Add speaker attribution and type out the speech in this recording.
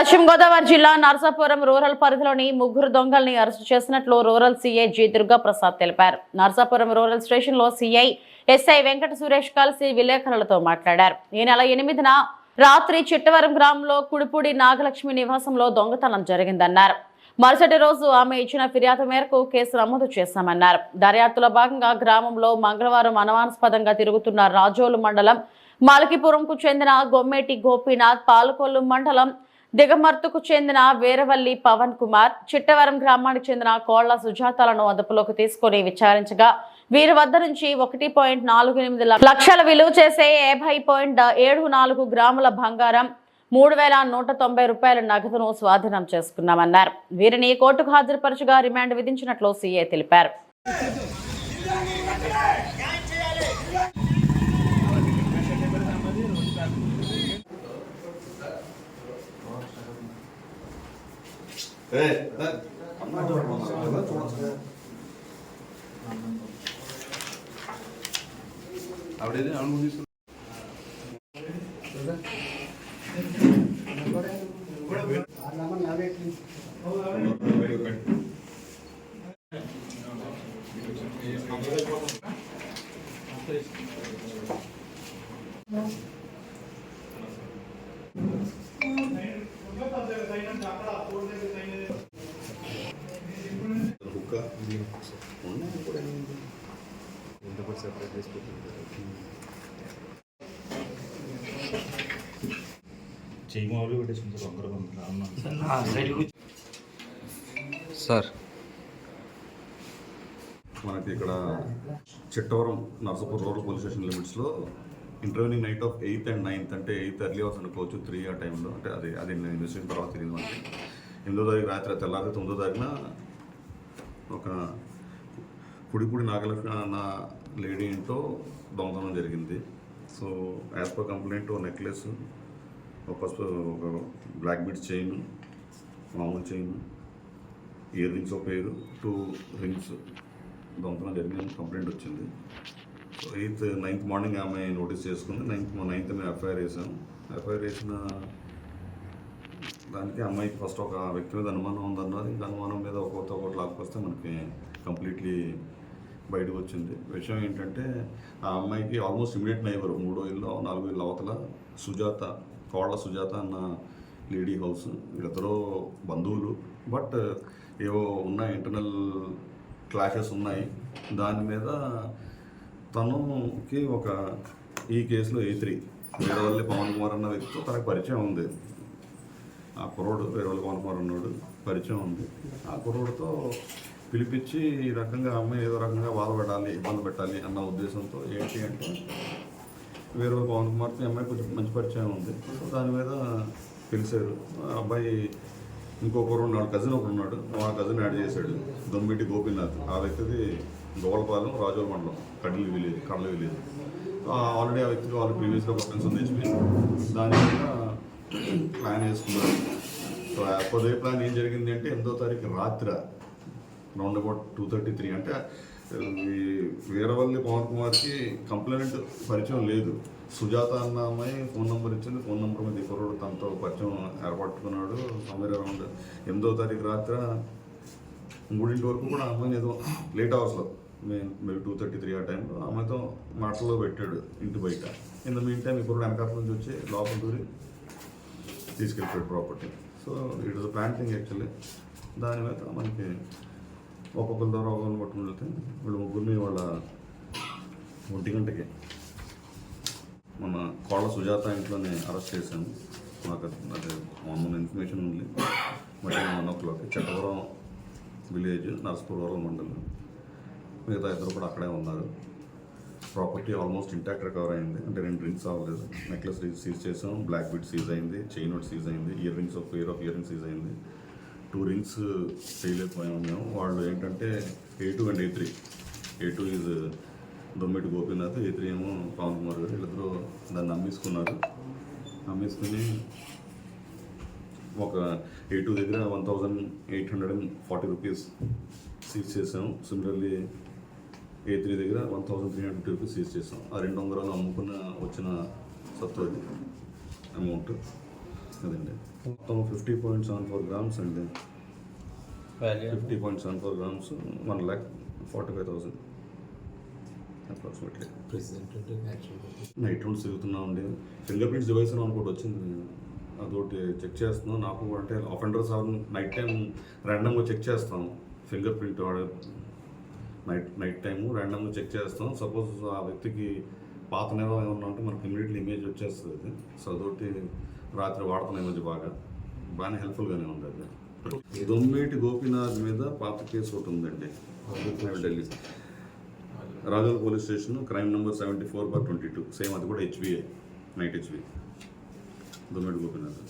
Speaker 1: పశ్చిమ గోదావరి జిల్లా నర్సాపురం రూరల్ పరిధిలోని ముగ్గురు దొంగల్ని అరెస్టు చేసినట్లు rural CI G Durga Prasad తెలిపారు. నర్సాపురం రూరల్ స్టేషన్లో సీఐ ఎస్ఐ వెంకట సురేష్ కలిసి విలేకరులతో మాట్లాడారు. ఈ నెల ఎనిమిదిన రాత్రి చిట్టవరం గ్రామంలో కుడిపూడి నాగలక్ష్మి నివాసంలో దొంగతనం జరిగిందన్నారు. మరుసటి రోజు ఆమె ఇచ్చిన ఫిర్యాదు మేరకు కేసు నమోదు చేశామన్నారు. దర్యాప్తులో భాగంగా గ్రామంలో మంగళవారం అనుమానాస్పదంగా తిరుగుతున్న రాజోలు మండలం మాలకిపురంకు చెందిన గొమ్మేటి గోపీనాథ్ పాలకొల్లు మండలం దిగమర్తుకు చెందిన వీరవల్లి పవన్ కుమార్ చిట్టవరం గ్రామానికి చెందిన కోళ్ళ సుజాతలను అదుపులోకి తీసుకుని విచారించగా వీరి వద్ద నుంచి ఒకటి పాయింట్ నాలుగు ఎనిమిది లక్షల విలువ చేసే యాభై పాయింట్ ఏడు నాలుగు గ్రాముల బంగారం మూడు వేల నూట తొంభై రూపాయల నగదును స్వాధీనం చేసుకున్నామన్నారు. వీరిని కోర్టుకు హాజరుపరచుగా రిమాండ్ విధించినట్లు సీఏ తెలిపారు.
Speaker 2: ఆవిడేది అవును తీసుకున్నా ఆరు సెపరేట్ చేసి
Speaker 3: పెట్టేసింది సార్
Speaker 2: మనకి ఇక్కడ Chittavaram Narsapur rural police station లిమిట్స్లో intervening night of eighth and ninth అంటే ఎయిత్ ఎర్లీ అవర్స్ అనుకోవచ్చు త్రీ ఆ టైంలో. అంటే అది అది నేను ఇన్వెస్టిగేషన్ తర్వాత తెలియదు మనకి. ఎనిమిదో తారీఖు రాత్రి తెల్లారి తొమ్మిదో తారీఖున ఒక కుడిపూడి నాగలక్ష్మి అన్న లేడీ ఇంట్లో దొంగతనం జరిగింది. సో యాజ్ పర్ కంప్లైంట్ ఓ నెక్లెస్ ఒక పసుపు ఒక బ్లాక్ బీట్ చైన్ మామూలు చైన్ ఇయర్ రింగ్స్ ఒక పేరు టూ రింగ్స్ దొంగతనం జరిగిందని కంప్లైంట్ వచ్చింది. సో ఎయిత్ నైన్త్ మార్నింగ్ ఆమె నోటీస్ చేసుకుంది. నైన్త్ నైన్త్ మేము ఎఫ్ఐఆర్ వేసాము ఎఫ్ఐఆర్ వేసిన దానికి అమ్మాయికి ఫస్ట్ ఒక వ్యక్తి మీద అనుమానం ఉందన్నారు ఇంకా అనుమానం మీద ఒక్కొక్క ఒకటి లాక్కొస్తే మనకి కంప్లీట్లీ బయటకు వచ్చింది విషయం ఏంటంటే ఆ అమ్మాయికి ఆల్మోస్ట్ ఇమీడియట్ నైబర్ మూడో ఇల్లు నాలుగో ఇల్లు అవతల సుజాత కోళ్ళ సుజాత అన్న లేడీ హౌస్. వీళ్ళిద్దరూ బంధువులు. బట్ ఏవో ఉన్న ఇంటర్నల్ క్లాషెస్ ఉన్నాయి. దాని మీద తనుకి ఒక ఈ కేసులో ఏ త్రీ వేరవల్లి పవన్ కుమార్ అన్న వ్యక్తితో తనకు పరిచయం ఉంది. ఆ కుర్రోడు వేరవల్లి పవన్ కుమార్ అన్నాడు పరిచయం ఉంది. ఆ కుర్రోడితో పిలిపించి ఈ రకంగా అమ్మాయి ఏదో రకంగా బాధపడాలి ఇబ్బంది పెట్టాలి అన్న ఉద్దేశంతో ఏంటి అంటే వేరే పవన్ కుమార్తో ఈ అమ్మాయి కొంచెం మంచి పరిచయం ఉంది. సో దాని మీద పిలిచారు. ఆ అబ్బాయి ఇంకొకరు ఉన్నాడు కజిన్ ఒకరు ఉన్నాడు. ఆ కజిన్ యాడ్ చేశాడు. దొమ్మిటి గోపీనాథ్. ఆ వ్యక్తిది గోవలపాలెం రాజోల మండలం Kadlu village Kadala village already ఆ వ్యక్తికి వాళ్ళు ప్రీవియస్గా ఒక ఫ్రెండ్స్ తెచ్చిపోయింది దాని మీద ప్లాన్ వేసుకున్నారు. సో అదే ప్లాన్ ఏం జరిగింది అంటే ఎనిమిదో తారీఖు రాత్రి round about two thirty three. అంటే ఈ వీరవల్లి పవన్ కుమార్కి కంప్లైంట్ పరిచయం లేదు. సుజాత అన్న అమ్మాయి ఫోన్ నెంబర్ ఇచ్చింది. ఫోన్ నెంబర్ మీద ఇప్పుడు కుర్రోడు తనతో పరిచయం ఏర్పట్టుకున్నాడు. సమ్వేర్ అరౌండ్ ఎనిమిదో తారీఖు రాత్రి మూడింటి వరకు కూడా అమ్మాయిని ఏదో లేట్ అవర్స్లో మేము మేబీ టూ థర్టీ త్రీ ఆ టైంలో అమ్మాయితో మాటల్లో పెట్టాడు ఇంటి బయట. ఇంత మీ మీన్ టైం ఇప్పుడు వెనకాల నుంచి వచ్చి లోపల దూరి తీసుకెళ్ళిపోయాడు property. So it is plan thing actually. దాని మీద మనకి ఒక్కొక్కరి ద్వారా ఒక్కొక్కరిని పట్టుకుని వెళ్తే వీళ్ళు ముగ్గురిని వాళ్ళ ఒంటి గంటకి మన కోళ్ళ సుజాత ఇంట్లోనే అరెస్ట్ చేశాను మాకు అదే మామూలు ఇన్ఫర్మేషన్ ఉంది. But one o'clock Chattavaram village Narasapuravaram మండలం. మిగతా ఇద్దరు కూడా అక్కడే ఉన్నారు. ప్రాపర్టీ ఆల్మోస్ట్ ఇంటాక్ట్ రికవర్ అయింది. అంటే రెండు రింగ్స్ అవ్వలేదు. నెక్లెస్ సీజ్ చేసాం బ్లాక్ బిట్ సీజ్ అయింది. చైన్ ఒకటి సీజ్ అయింది. ఇయర్ రింగ్స్ ఒక ear of ear ring seize అయింది. టూ రింగ్స్ చేయలేకపోయాం మేము. వాళ్ళు ఏంటంటే A two and A three A two is Dommiti Gopinath A three ఏమో పవన్ కుమార్ గారు వీళ్ళిద్దరూ దాన్ని అమ్మేసుకున్నారు అమ్మేసుకుని ఒక ఏ టూ దగ్గర one thousand eight hundred and forty rupees seize చేసాము సిమిలర్లీ ఏ త్రీ దగ్గర one thousand three hundred rupees seize చేసాం ఆ రెండు వందలు అమ్ముకున్న వచ్చిన సత్తు అది అమౌంట్ అదండి మొత్తం fifty point seven four grams అండి. Fifty point seven four grams one lakh forty five thousand approximately night rounds తిరుగుతున్నామండి fingerprints device అని అనుకోటి వచ్చింది. అదొకటి చెక్ చేస్తున్నాం. నాకు అంటే అఫెండర్స్ నైట్ టైం ర్యాండమ్గా చెక్ చేస్తాం. Finger print night night time ర్యాండమ్గా చెక్ చేస్తాం. సపోజ్ ఆ వ్యక్తికి పాత నేరం ఏమన్నా ఉంటే మనకి ఇమీడియట్లీ ఇమేజ్ వచ్చేస్తుంది అది. సో అదొకటి రాత్రి వాడుతున్న ఇమేజ్ బాగా. బాగానే హెల్ప్ఫుల్గానే ఉంది అది. దొమ్మేటి గోపీనాథ్ మీద పాత కేసు ఒకటి ఉందండి. Delhi. Rajol police station crime number seventy four bar twenty two. Same అది కూడా HBA night HB Dommeti Gopinath.